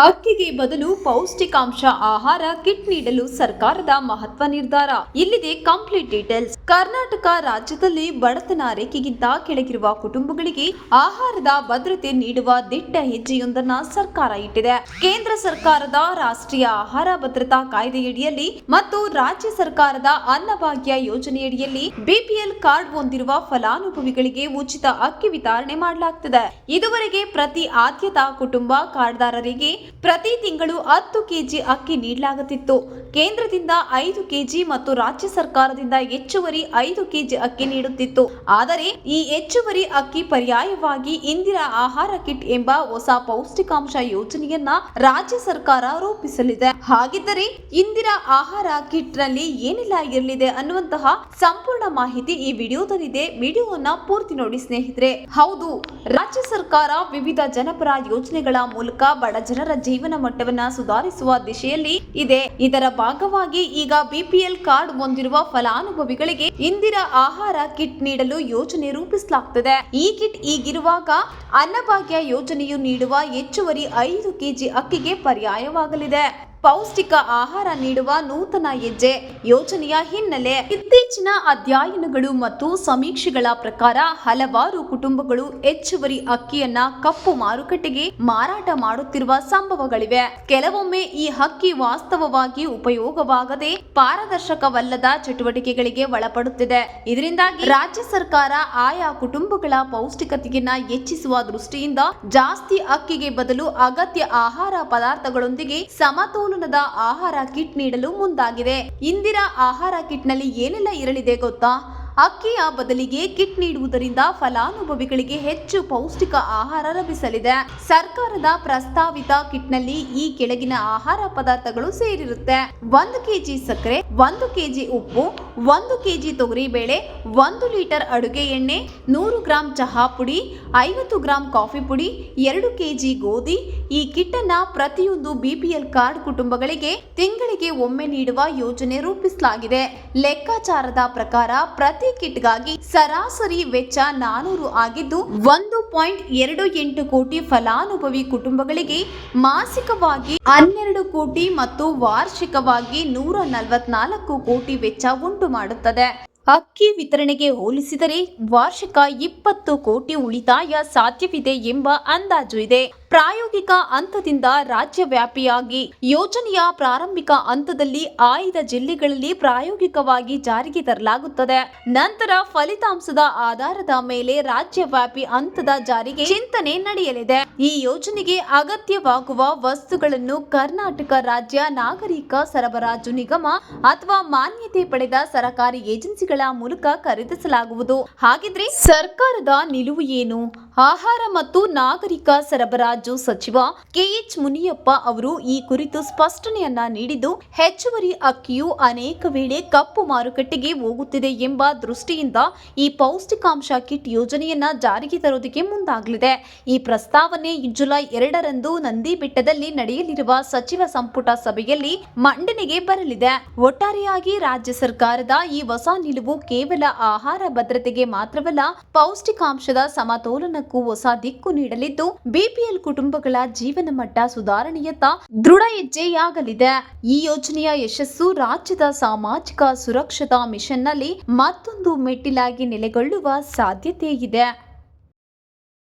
ಅಕ್ಕಿಗೆ ಬದಲು ಪೌಷ್ಟಿಕಾಂಶ ಆಹಾರ, ಕಿಟ್ ನೀಡಲು ಸರ್ಕಾರದ ಮಹತ್ವ ನಿರ್ಧಾರ. ಇಲ್ಲಿದೆ ಕಂಪ್ಲೀಟ್ ಡೀಟೇಲ್ಸ್ ಕರ್ನಾಟಕ ರಾಜ್ಯದಲ್ಲಿ ಬಡತನ ರೇಖೆಗಿಂತ ಕೆಳಗಿರುವ ಕುಟುಂಬಗಳಿಗೆ ಆಹಾರದ ಭದ್ರತೆ ನೀಡುವ ದಿಟ್ಟ ಹೆಜ್ಜೆಯೊಂದನ್ನ ಸರ್ಕಾರ ಇಟ್ಟಿದೆ. ಕೇಂದ್ರ ಸರ್ಕಾರದ ರಾಷ್ಟ್ರೀಯ ಆಹಾರ ಭದ್ರತಾ ಕಾಯ್ದೆಯಡಿಯಲ್ಲಿ ಮತ್ತು ರಾಜ್ಯ ಸರ್ಕಾರದ ಅನ್ನಭಾಗ್ಯ ಯೋಜನೆಯಡಿಯಲ್ಲಿ ಬಿಪಿಎಲ್ ಕಾರ್ಡ್ ಹೊಂದಿರುವ ಫಲಾನುಭವಿಗಳಿಗೆ ಉಚಿತ ಅಕ್ಕಿ ವಿತರಣೆ ಮಾಡಲಾಗುತ್ತದೆ ಇದುವರೆಗೆ ಪ್ರತಿ ಆದ್ಯತಾ ಕುಟುಂಬ ಕಾರ್ಡ್ದಾರರಿಗೆ ಪ್ರತಿ ತಿಂಗಳು ಹತ್ತು ಕೆಜಿ ಅಕ್ಕಿ ನೀಡಲಾಗುತ್ತಿತ್ತು. ಕೇಂದ್ರದಿಂದ ಐದು ಕೆಜಿ ಮತ್ತು ರಾಜ್ಯ ಸರ್ಕಾರದಿಂದ ಹೆಚ್ಚುವರಿ ಐದು ಕೆಜಿ ಅಕ್ಕಿ ನೀಡುತ್ತಿತ್ತು. ಆದರೆ ಈ ಹೆಚ್ಚುವರಿ ಅಕ್ಕಿ ಪರ್ಯಾಯವಾಗಿ ಇಂದಿರಾ ಆಹಾರ ಕಿಟ್ ಎಂಬ ಹೊಸ ಪೌಷ್ಟಿಕಾಂಶ ಯೋಜನೆಯನ್ನ ರಾಜ್ಯ ಸರ್ಕಾರ ರೂಪಿಸಲಿದೆ. ಹಾಗಿದ್ದರೆ ಇಂದಿರಾ ಆಹಾರ ಕಿಟ್ನಲ್ಲಿ ಏನೆಲ್ಲ ಇರಲಿದೆ ಅನ್ನುವಂತಹ ಸಂಪೂರ್ಣ ಮಾಹಿತಿ ಈ ವಿಡಿಯೋದಲ್ಲಿದೆ. ವಿಡಿಯೋವನ್ನ ಪೂರ್ತಿ ನೋಡಿ ಸ್ನೇಹಿತರೆ. ಹೌದು, ರಾಜ್ಯ ಸರ್ಕಾರ ವಿವಿಧ ಜನಪರ ಯೋಜನೆಗಳ ಮೂಲಕ ಬಡ ಜನರ ಜೀವನ ಮಟ್ಟವನ್ನ ಸುಧಾರಿಸುವ ದಿಶೆಯಲ್ಲಿ ಇದೆ. ಇದರ ಭಾಗವಾಗಿ ಈಗ ಬಿಪಿಎಲ್ ಕಾರ್ಡ್ ಹೊಂದಿರುವ ಫಲಾನುಭವಿಗಳಿಗೆ ಇಂದಿರಾ ಆಹಾರ ಕಿಟ್ ನೀಡಲು ಯೋಜನೆ ರೂಪಿಸಲಾಗುತ್ತದೆ ಈ ಕಿಟ್ ಈಗಿರುವಾಗ ಅನ್ನಭಾಗ್ಯ ಯೋಜನೆಯು ನೀಡುವ ಹೆಚ್ಚುವರಿ ಐದು ಕೆಜಿ ಅಕ್ಕಿಗೆ ಪರ್ಯಾಯವಾಗಲಿದೆ. ಪೌಷ್ಟಿಕ ಆಹಾರ ನೀಡುವ ನೂತನ ಹೆಜ್ಜೆ ಯೋಜನೆಯ ಹಿನ್ನೆಲೆ. ಇತ್ತೀಚಿನ ಅಧ್ಯಯನಗಳು ಮತ್ತು ಸಮೀಕ್ಷೆಗಳ ಪ್ರಕಾರ ಹಲವಾರು ಕುಟುಂಬಗಳು ಹೆಚ್ಚುವರಿ ಅಕ್ಕಿಯನ್ನ ಕಪ್ಪು ಮಾರುಕಟ್ಟೆಗೆ ಮಾರಾಟ ಮಾಡುತ್ತಿರುವ ಸಂಭವಗಳಿವೆ. ಕೆಲವೊಮ್ಮೆ ಈ ಅಕ್ಕಿ ವಾಸ್ತವವಾಗಿ ಉಪಯೋಗವಾಗದೆ ಪಾರದರ್ಶಕವಲ್ಲದ ಚಟುವಟಿಕೆಗಳಿಗೆ ಒಳಪಡುತ್ತಿದೆ. ಇದರಿಂದಾಗಿ ರಾಜ್ಯ ಸರ್ಕಾರ ಆಯಾ ಕುಟುಂಬಗಳ ಪೌಷ್ಟಿಕತೆಯನ್ನ ಹೆಚ್ಚಿಸುವ ದೃಷ್ಟಿಯಿಂದ ಜಾಸ್ತಿ ಅಕ್ಕಿಗೆ ಬದಲು ಅಗತ್ಯ ಆಹಾರ ಪದಾರ್ಥಗಳೊಂದಿಗೆ ಸಮತೋಲನದ ಆಹಾರ ಕಿಟ್ ನೀಡಲು ಮುಂದಾಗಿದೆ. ಇಂದಿರಾ ಆಹಾರ ಕಿಟ್ನಲ್ಲಿ ಏನೆಲ್ಲ ಇರಲಿದೆ ಗೊತ್ತಾ? ಅಕ್ಕಿಯ ಬದಲಿಗೆ ಕಿಟ್ ನೀಡುವುದರಿಂದ ಫಲಾನುಭವಿಗಳಿಗೆ ಹೆಚ್ಚು ಪೌಷ್ಟಿಕ ಆಹಾರ ಲಭಿಸಲಿದೆ. ಸರ್ಕಾರದ ಪ್ರಸ್ತಾವಿತ ಕಿಟ್ನಲ್ಲಿ ಈ ಕೆಳಗಿನ ಆಹಾರ ಪದಾರ್ಥಗಳು ಸೇರಿರುತ್ತೆ. ಒಂದು ಕೆಜಿ ಸಕ್ಕರೆ, ಒಂದು ಕೆಜಿ ಉಪ್ಪು ಒಂದು ಕೆಜಿ ತೊಗರಿಬೇಳೆ ಒಂದು ಲೀಟರ್ ಅಡುಗೆ ಎಣ್ಣೆ, ನೂರು ಗ್ರಾಂ ಚಹಾ ಪುಡಿ, ಐವತ್ತು ಗ್ರಾಂ ಕಾಫಿ ಪುಡಿ, ಎರಡು ಕೆಜಿ ಗೋಧಿ. ಈ ಕಿಟ್ ಅನ್ನ ಪ್ರತಿಯೊಂದು ಬಿಪಿಎಲ್ ಕಾರ್ಡ್ ಕುಟುಂಬಗಳಿಗೆ ತಿಂಗಳಿಗೆ ಒಮ್ಮೆ ನೀಡುವ ಯೋಜನೆ ರೂಪಿಸಲಾಗಿದೆ. ಲೆಕ್ಕಾಚಾರದ ಪ್ರಕಾರ ಪ್ರತಿ ಕಿಟ್ಗಾಗಿ ಸರಾಸರಿ ವೆಚ್ಚ ನಾನೂರು ಆಗಿದ್ದು, ಒಂದು ಪಾಯಿಂಟ್ ಎರಡು ಎಂಟು ಕೋಟಿ ಫಲಾನುಭವಿ ಕುಟುಂಬಗಳಿಗೆ ಮಾಸಿಕವಾಗಿ ಹನ್ನೆರಡು ಕೋಟಿ ಮತ್ತು ವಾರ್ಷಿಕವಾಗಿ ನೂರ ನಲವತ್ನಾಲ್ಕು ಕೋಟಿ ವೆಚ್ಚ ಉಂಟು. ಮಾಡುತ್ತದೆ. ಅಕ್ಕಿ ವಿತರಣೆಗೆ ಹೋಲಿಸಿದರೆ ವಾರ್ಷಿಕ ಇಪ್ಪತ್ತು ಕೋಟಿ ಉಳಿತಾಯ ಸಾಧ್ಯವಿದೆ ಎಂಬ ಅಂದಾಜು ಇದೆ. ಪ್ರಾಯೋಗಿಕ ಹಂತದಿಂದ ರಾಜ್ಯವ್ಯಾಪಿಯಾಗಿ ಯೋಜನೆಯ ಪ್ರಾರಂಭಿಕ ಹಂತದಲ್ಲಿ ಆಯ್ದ ಜಿಲ್ಲೆಗಳಲ್ಲಿ ಪ್ರಾಯೋಗಿಕವಾಗಿ ಜಾರಿಗೆ ತರಲಾಗುತ್ತದೆ. ನಂತರ ಫಲಿತಾಂಶದ ಆಧಾರದ ಮೇಲೆ ರಾಜ್ಯವ್ಯಾಪಿ ಹಂತದ ಜಾರಿಗೆ ಚಿಂತನೆ ನಡೆಯಲಿದೆ. ಈ ಯೋಜನೆಗೆ ಅಗತ್ಯವಾಗುವ ವಸ್ತುಗಳನ್ನು ಕರ್ನಾಟಕ ರಾಜ್ಯ ನಾಗರಿಕ ಸರಬರಾಜು ನಿಗಮ ಅಥವಾ ಮಾನ್ಯತೆ ಪಡೆದ ಸರಕಾರಿ ಏಜೆನ್ಸಿಗಳ ಮೂಲಕ ಖರೀದಿಸಲಾಗುವುದು. ಹಾಗಿದ್ರೆ ಸರ್ಕಾರದ ನಿಲುವು ಏನು? ಆಹಾರ ಮತ್ತು ನಾಗರಿಕ ಸರಬರಾಜು ಸಚಿವ ಕೆಎಚ್ ಮುನಿಯಪ್ಪ ಅವರು ಈ ಕುರಿತು ಸ್ಪಷ್ಟನೆಯನ್ನ ನೀಡಿದ್ದು, ಹೆಚ್ಚುವರಿ ಅಕ್ಕಿಯು ಅನೇಕ ವೇಳೆ ಕಪ್ಪು ಮಾರುಕಟ್ಟೆಗೆ ಹೋಗುತ್ತಿದೆ ಎಂಬ ದೃಷ್ಟಿಯಿಂದ ಈ ಪೌಷ್ಟಿಕಾಂಶ ಕಿಟ್ ಯೋಜನೆಯನ್ನ ಜಾರಿಗೆ ತರೋದಕ್ಕೆ ಮುಂದಾಗಲಿದೆ. ಈ ಪ್ರಸ್ತಾವನೆ ಜುಲೈ ಎರಡರಂದು ನಂದಿ ಬೆಟ್ಟದಲ್ಲಿ ನಡೆಯಲಿರುವ ಸಚಿವ ಸಂಪುಟ ಸಭೆಯಲ್ಲಿ ಮಂಡನೆಗೆ ಬರಲಿದೆ. ಒಟ್ಟಾರೆಯಾಗಿ ರಾಜ್ಯ ಸರ್ಕಾರದ ಈ ಹೊಸ ನಿಲುವು ಕೇವಲ ಆಹಾರ ಭದ್ರತೆಗೆ ಮಾತ್ರವಲ್ಲ, ಪೌಷ್ಟಿಕಾಂಶದ ಸಮತೋಲನಕ್ಕೂ ಹೊಸ ದಿಕ್ಕು ನೀಡಲಿದ್ದು, ಬಿಪಿಎಲ್ ಕುಟುಂಬಗಳ ಜೀವನ ಮಟ್ಟ ಸುಧಾರಣೆಯತ್ತ ದೃಢ ಹೆಜ್ಜೆಯಾಗಲಿದೆ. ಈ ಯೋಜನೆಯ ಯಶಸ್ಸು ರಾಜ್ಯದ ಸಾಮಾಜಿಕ ಸುರಕ್ಷತಾ ಮಿಷನ್ನಲ್ಲಿ ಮತ್ತೊಂದು ಮೆಟ್ಟಿಲಾಗಿ ನೆಲೆಗೊಳ್ಳುವ ಸಾಧ್ಯತೆ ಇದೆ